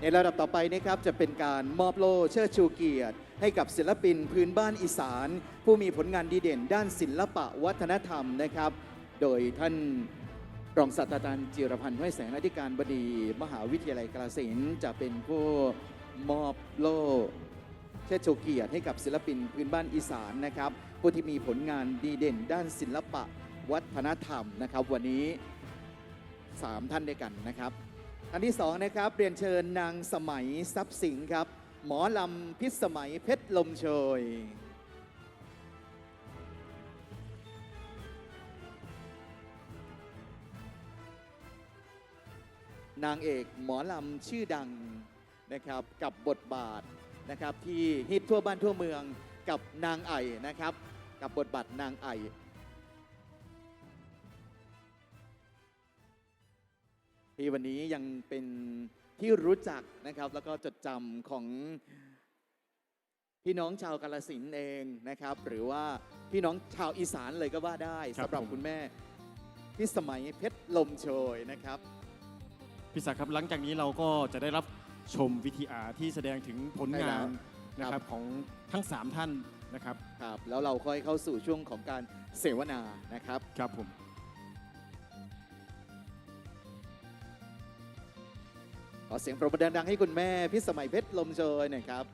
ในระดับต่อไปนะครับจะเป็นการมอบโล่เชิดชูเกียรติ ให้กับศิลปินพื้นบ้านอีสาน ผู้มีผลงานดีเด่นด้านศิลปะวัฒนธรรมนะครับ โดยท่านรองศาสตราจารย์จิรพันธ์ห้วยแสงอธิการบดี มหาวิทยาลัยกาฬสินธุ์จะเป็นผู้มอบโล่เชิดชูเกียรติให้กับศิลปินพื้นบ้านอีสานนะครับผู้ที่มีผลงานดีเด่น ด้านศิลปะวัฒนธรรมนะครับ วันนี้ 3 ท่านด้วยกันนะครับ ท่านที่สองนะครับเรียนเชิญนางสมัยทรัพย์สิงห์ครับ หมอลำพิษสมัยเพชรลมโชยนางเอกหมอลำชื่อดังนะครับกับบทบาทนะครับที่ฮิตทั่วบ้านทั่วเมืองกับนางไอ่นะครับ กับบทบาทนางไอ่ ที่วันนี้ยังเป็นที่รู้จักนะครับ แล้วก็จดจำของพี่น้องชาวกาลสินธุ์เองนะครับ หรือว่าพี่น้องชาวอีสานเลยก็ว่าได้ครับสำหรับผม คุณแม่พี่สมัยเพชรลมโชยนะครับ พี่ศักดิ์ครับหลังจากนี้เราก็จะได้รับชม VTR ที่แสดงถึงผลใช่แล้งาวนนะคครัรับบของทั้ง 3 ท่านนะครับครับ แล้วเราค่อยเข้าสู่ช่วงของการเสวนานะครับ ครับผม ขอเสียงปรบมือดังๆให้คุณแม่พิสมัยเพชรลมเชยหน่อยครับ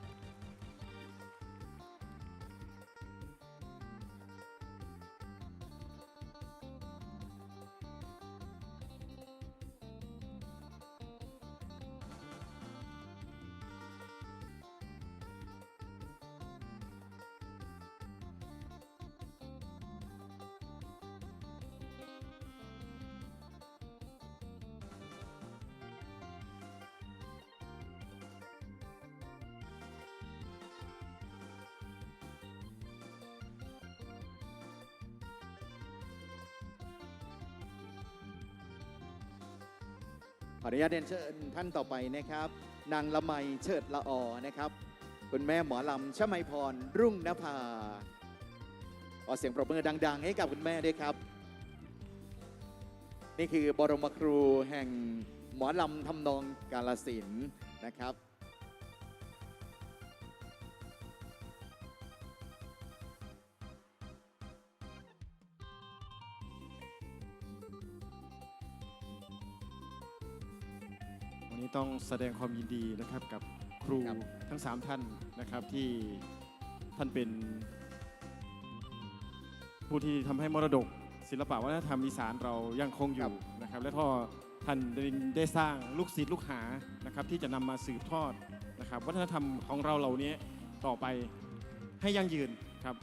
ออนุญาตเรียนเชิญท่านต่อไปนะครับ นางละไมเชิดละออนะครับ คุณแม่หมอลำชมัยพรรุ่งนภาขอเสียงปรบมือดัง ๆ ให้กับคุณแม่ด้วยครับ นี่คือบรมครูแห่งหมอลำทำนองกาลสินนะครับ วันนี้ต้องแสดงความยินดีนะครับกับครูครับทั้ง 3 ท่านนะครับที่ท่านเป็นผู้ที่ทำให้มรดก ศิลปะวัฒนธรรมอีสานเรายังคงอยู่นะครับ และก็ท่านได้ได้สร้างลูกศิษย์ลูกหานะครับที่จะนำมาสืบทอดนะครับ วัฒนธรรมของเราเหล่านี้ต่อไปให้ยั่งยืนครับ